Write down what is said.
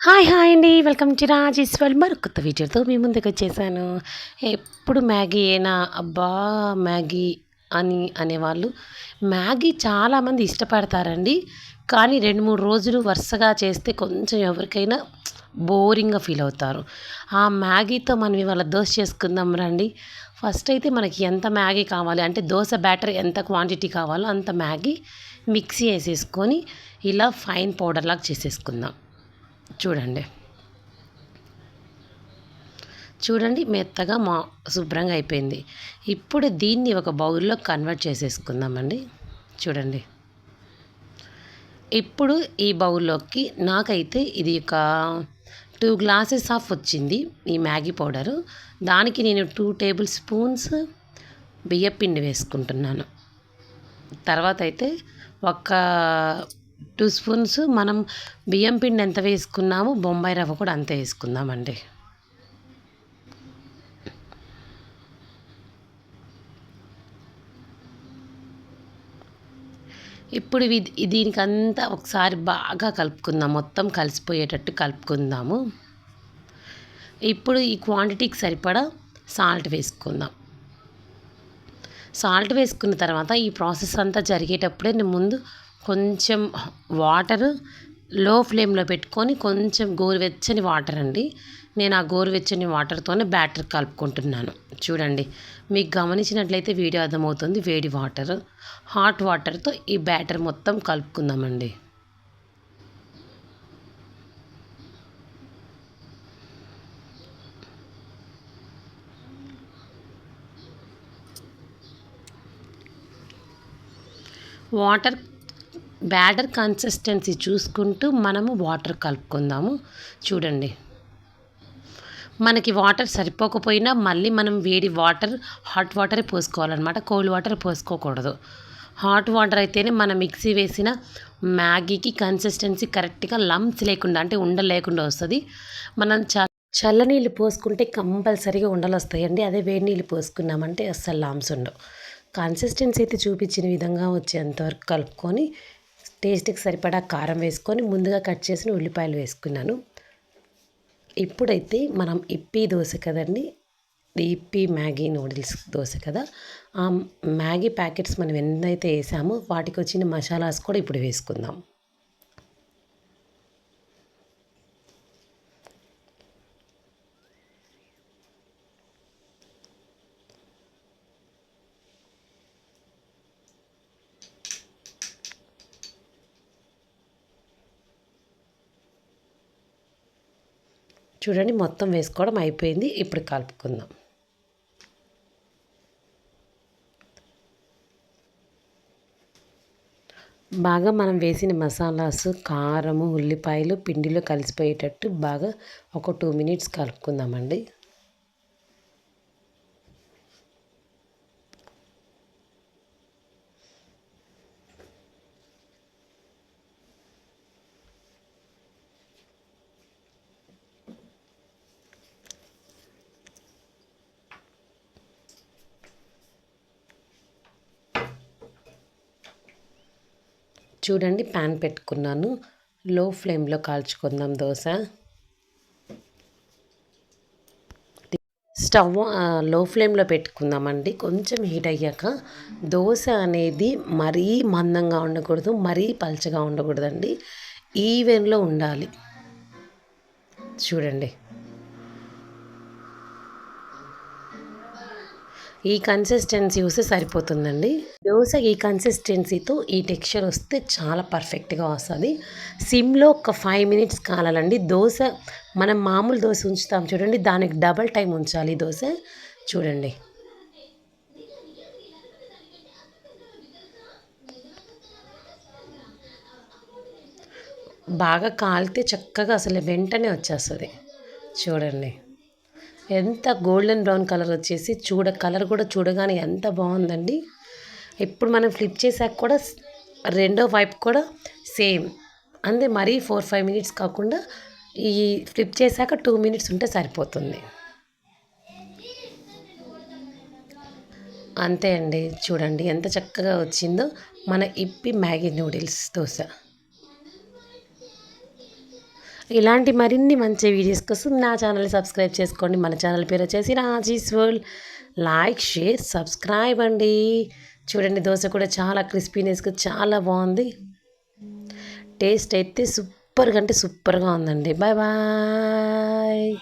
Hi hi అండి. Welcome to Rajeshwar మరి కొత్త వీడియోతో మీ ముందుకు వచ్చేసాను. ఎప్పుడు మ్యాగీ అయినా అబ్బా మ్యాగీ అని అనేవాళ్ళు. మ్యాగీ చాలామంది ఇష్టపడతారండి. కానీ రెండు మూడు రోజులు వరుసగా చేస్తే కొంచెం ఎవరికైనా బోరింగ్గా ఫీల్ అవుతారు. ఆ మ్యాగీతో మనం ఇవాళ దోశ చేసుకుందాం రండి. ఫస్ట్ అయితే మనకి ఎంత మ్యాగీ కావాలి? అంటే దోశ బ్యాటర్ ఎంత క్వాంటిటీ కావాలో అంత మ్యాగీ మిక్సీ వేసేసుకొని ఇలా ఫైన్ పౌడర్ లాగా చేసేసుకుందాం. చూడండి. చూడండి మెత్తగా మా శుభ్రంగా అయిపోయింది. ఇప్పుడు దీన్ని ఒక బౌల్లో కన్వర్ట్ చేసేసుకుందామండి. చూడండి. ఇప్పుడు ఈ బౌల్లోకి నాకైతే ఇది ఒక టూ గ్లాసెస్ ఆఫ్ వచ్చింది ఈ మ్యాగీ పౌడరు. దానికి నేను టూ టేబుల్ స్పూన్స్ బియ్యపిండి వేసుకుంటున్నాను. తర్వాత అయితే ఒక టూ స్పూన్స్ మనం బియ్యం పిండి ఎంత వేసుకున్నామో బొంబాయి రవ్వ కూడా అంతే వేసుకుందామండి. ఇప్పుడు ఇది దీనికంతా ఒకసారి బాగా కలుపుకుందాం. మొత్తం కలిసిపోయేటట్టు కలుపుకుందాము. ఇప్పుడు ఈ క్వాంటిటీకి సరిపడా సాల్ట్ వేసుకుందాం. సాల్ట్ వేసుకున్న తర్వాత ఈ ప్రాసెస్ అంతా జరిగేటప్పుడే నేను ముందు కొంచెం వాటర్లో ఫ్లేమ్లో పెట్టుకొని కొంచెం గోరువెచ్చని వాటర్ అండి. నేను ఆ గోరువెచ్చని వాటర్తోనే బ్యాటర్ కలుపుకుంటున్నాను. చూడండి మీకు గమనించినట్లయితే వీడియో అర్థమవుతుంది. వేడి వాటర్ హాట్ వాటర్తో ఈ బ్యాటర్ మొత్తం కలుపుకుందామండి. వాటర్ బ్యాటర్ కన్సిస్టెన్సీ చూసుకుంటూ మనము వాటర్ కలుపుకుందాము. చూడండి. మనకి వాటర్ సరిపోకపోయినా మళ్ళీ మనం వేడి వాటర్ హాట్ వాటరే పోసుకోవాలన్నమాట. కోల్డ్ వాటర్ పోసుకోకూడదు. హాట్ వాటర్ అయితేనే మనం మిక్సీ వేసిన మ్యాగీకి కన్సిస్టెన్సీ కరెక్ట్గా లంప్స్ లేకుండా అంటే ఉండలు లేకుండా వస్తుంది. మనం చ చల్ల నీళ్ళు పోసుకుంటే కంపల్సరీగా ఉండలు వస్తాయండి. అదే వేడి నీళ్ళు పోసుకున్నామంటే అస్సలు లామ్స్ ఉండవు. కన్సిస్టెన్సీ అయితే చూపించిన విధంగా వచ్చేంతవరకు కలుపుకొని టేస్ట్కి సరిపడా కారం వేసుకొని ముందుగా కట్ చేసిన ఉల్లిపాయలు వేసుకున్నాను. ఇప్పుడైతే మనం ఇప్పి దోశ కదండి ఇప్పి మ్యాగీ నూడిల్స్ దోశ కదా. ఆ మ్యాగీ ప్యాకెట్స్ మనం ఎన్నైతే వేసామో వాటికి వచ్చిన మసాలాస్ కూడా ఇప్పుడు వేసుకుందాం. చూడండి మొత్తం వేసుకోవడం అయిపోయింది. ఇప్పుడు కలుపుకుందాం. బాగా మనం వేసిన మసాలాస్ కారము ఉల్లిపాయలు పిండిలో కలిసిపోయేటట్టు బాగా ఒక టూ మినిట్స్ కలుపుకుందామండి. చూడండి ప్యాన్ పెట్టుకున్నాను. లో ఫ్లేమ్లో కాల్చుకుందాం దోశ. స్టవ్లో ఫ్లేమ్లో పెట్టుకుందామండి. కొంచెం హీట్ అయ్యాక దోశ అనేది మరీ మందంగా ఉండకూడదు మరీ పల్చగా ఉండకూడదండి. ఈవెన్లో ఉండాలి. చూడండి. ఈ కన్సిస్టెన్సీ వస్తే సరిపోతుందండి. దోశ ఈ కన్సిస్టెన్సీతో ఈ టెక్స్చర్ వస్తే చాలా పర్ఫెక్ట్గా వస్తుంది. సిమ్లో ఒక ఫైవ్ మినిట్స్ కాలాలండి. దోశ మనం మామూలు దోశ ఉంచుతాం చూడండి. దానికి డబల్ టైం ఉంచాలి దోశ. చూడండి. బాగా కాలితే చక్కగా అసలు వెంటనే వచ్చేస్తుంది. చూడండి. ఎంత గోల్డెన్ బ్రౌన్ కలర్ వచ్చేసి చూడ కలర్ కూడా చూడగానే ఎంత బాగుందండి. ఇప్పుడు మనం ఫ్లిప్ చేసాక కూడా రెండో వైపు కూడా సేమ్. అంతే మరీ ఫోర్ ఫైవ్ మినిట్స్ కాకుండా ఈ ఫ్లిప్ చేశాక టూ మినిట్స్ ఉంటే సరిపోతుంది. అంతే అండి. చూడండి ఎంత చక్కగా వచ్చిందో. మన ఇప్పి మ్యాగీ నూడిల్స్ దోశ. ఇలాంటి మరిన్ని మంచి వీడియోస్ కోసం నా ఛానల్ సబ్స్క్రైబ్ చేసుకోండి. మన ఛానల్ పేరు వచ్చేసి Raji's world. Like share subscribe అండి. చూడండి దోశ కూడా చాలా క్రిస్పీనెస్గా చాలా బాగుంది. టేస్ట్ అయితే సూపర్గా అంటే సూపర్గా ఉందండి. Bye bye.